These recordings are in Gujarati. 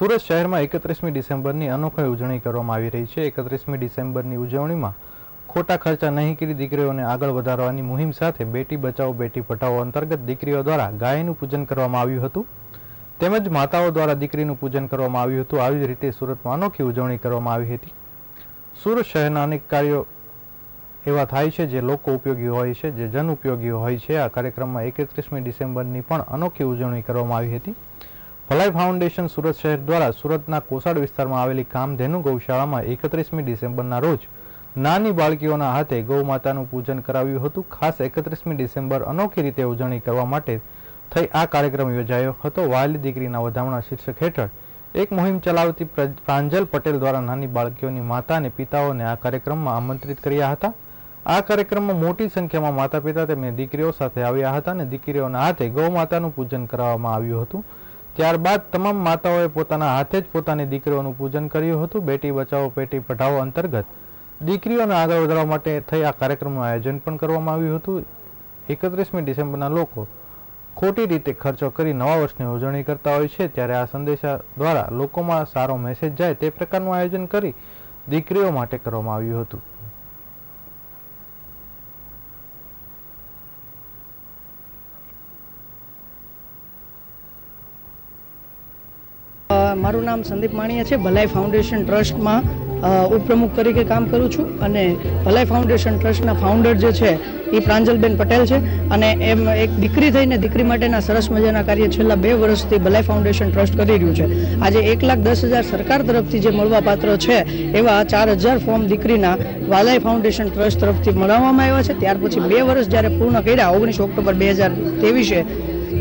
સુરત શહેરમાં એકત્રીસમી ડિસેમ્બરની અનોખી ઉજવણી કરવામાં આવી રહી છે. એકત્રીસમી ડિસેમ્બરની ઉજવણીમાં ખોટા ખર્ચા નહીં કરી દીકરીઓને આગળ વધારવાની મુહિમ સાથે બેટી બચાવો, બેટી પઢાઓ અંતર્ગત દીકરીઓ દ્વારા ગાયનું પૂજન કરવામાં આવ્યું હતું. તેમજ માતાઓ દ્વારા દીકરીનું પૂજન કરવામાં આવ્યું હતું. આવી જ રીતે સુરતમાં અનોખી ઉજવણી કરવામાં આવી હતી. સુરત શહેરના અનેક કાર્યો એવા થાય છે જે લોકો ઉપયોગી હોય છે, જે જન ઉપયોગી હોય છે. આ કાર્યક્રમમાં એકત્રીસમી ડિસેમ્બરની પણ અનોખી ઉજવણી કરવામાં આવી હતી. ભલાઈ ફાઉન્ડેશન સુરત શહેર દ્વારા સુરતના કોસાડ વિસ્તારમાં આવેલી કામધેનુ ગૌશાળામાં એકત્રીસમી ડિસેમ્બરના રોજ નાની બાળકીઓના હાથે ગૌ માતાનું પૂજન કરાવ્યું હતું. ખાસ એકત્રીસમી ડિસેમ્બર અનોખી રીતે ઉજવણી કરવા માટે થઈ આ કાર્યક્રમ યોજાયો હતો. વાલી દીકરીના વધામણા શીર્ષક હેઠળ, એક મુહિમ ચલાવતી પ્ર- પ્રાંજલ પટેલ દ્વારા નાની બાળકીઓની માતા અને પિતાઓને આ કાર્યક્રમમાં આમંત્રિત કર્યા હતા. આ કાર્યક્રમમાં મોટી સંખ્યામાં માતા પિતા તેમની દીકરીઓ સાથે આવ્યા હતા અને દીકરીઓના હાથે ગૌ માતાનું પૂજન કરાવવામાં આવ્યું હતું. ત્યારબાદ તમામ માતાઓએ પોતાના હાથે જ પોતાની દીકરીઓનું પૂજન કર્યું હતું. બેટી બચાવો, બેટી પઢાઓ અંતર્ગત દીકરીઓને આગળ વધારવા માટે થઈ આ કાર્યક્રમનું આયોજન પણ કરવામાં આવ્યું હતું. એકત્રીસમી ડિસેમ્બરના લોકો ખોટી રીતે ખર્ચો કરી નવા વર્ષની ઉજવણી કરતા હોય છે. ત્યારે આ સંદેશા દ્વારા લોકોમાં સારો મેસેજ જાય તે પ્રકારનું આયોજન કરી દીકરીઓ માટે કરવામાં આવ્યું હતું. મારું નામ સંદીપ માણીયા છે. ભલાઈ ફાઉન્ડેશન ટ્રસ્ટમાં ઉપપ્રમુખ તરીકે કામ કરું છું અને ભલાઈ ફાઉન્ડેશન ટ્રસ્ટના ફાઉન્ડર જે છે એ પ્રાંજલબેન પટેલ છે અને એમ એક દીકરી થઈને દીકરી માટેના સરસ મજાના કાર્ય છેલ્લા બે વર્ષથી ભલાઈ ફાઉન્ડેશન ટ્રસ્ટ કરી રહ્યું છે. આજે એક લાખ દસ હજાર સરકાર તરફથી જે મળવાપાત્ર છે એવા ચાર હજાર ફોર્મ દીકરીના વાલાઈ ફાઉન્ડેશન ટ્રસ્ટ તરફથી મળવામાં આવ્યા છે. ત્યાર પછી બે વર્ષ જ્યારે પૂર્ણ કર્યા, ઓગણીસ ઓક્ટોબર બે હજાર ત્રેવીસે,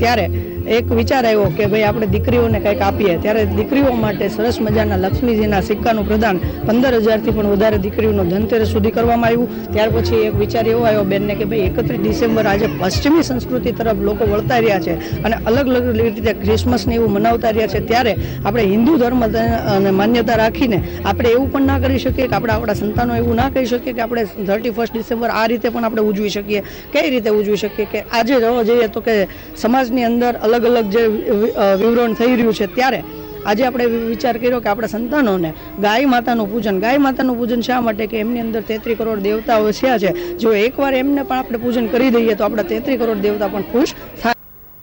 ત્યારે એક વિચાર આવ્યો કે ભાઈ આપણે દીકરીઓને કંઈક આપીએ. ત્યારે દીકરીઓ માટે સરસ મજાના લક્ષ્મીજીના સિક્કાનું પ્રદાન પંદર હજારથી પણ વધારે દીકરીઓનો ધનતેરસ સુધી કરવામાં આવ્યું. ત્યાર પછી એક વિચાર એવો આવ્યો બેનને કે ભાઈ એકત્રીસ ડિસેમ્બર આજે પશ્ચિમી સંસ્કૃતિ તરફ લોકો વળતા રહ્યા છે અને અલગ અલગ રીતે ક્રિસમસને એવું મનાવતા રહ્યા છે. ત્યારે આપણે હિન્દુ ધર્મ અને માન્યતા રાખીને આપણે એવું પણ ના કરી શકીએ કે આપણે આપણા સંતાનો એવું ના કહી શકીએ કે આપણે થર્ટી ફર્સ્ટ ડિસેમ્બર આ રીતે પણ આપણે ઉજવી શકીએ. કઈ રીતે ઉજવી શકીએ કે આજે જોવા જઈએ તો કે સમાજની અંદર અલગ અલગ અલગ જે વિવરણ થઈ રહ્યું છે ત્યારે આજે આપણે વિચાર કર્યો કે આપણા સંતાનોને ગાય માતાનું પૂજન, ગાય માતાનું પૂજન શા માટે કે એમની અંદર તેત્રી કરોડ દેવતાઓ છે? જો એકવાર એમને પણ આપણે પૂજન કરી દઈએ તો આપણા તેત્રી કરોડ દેવતા પણ ખુશ થાય.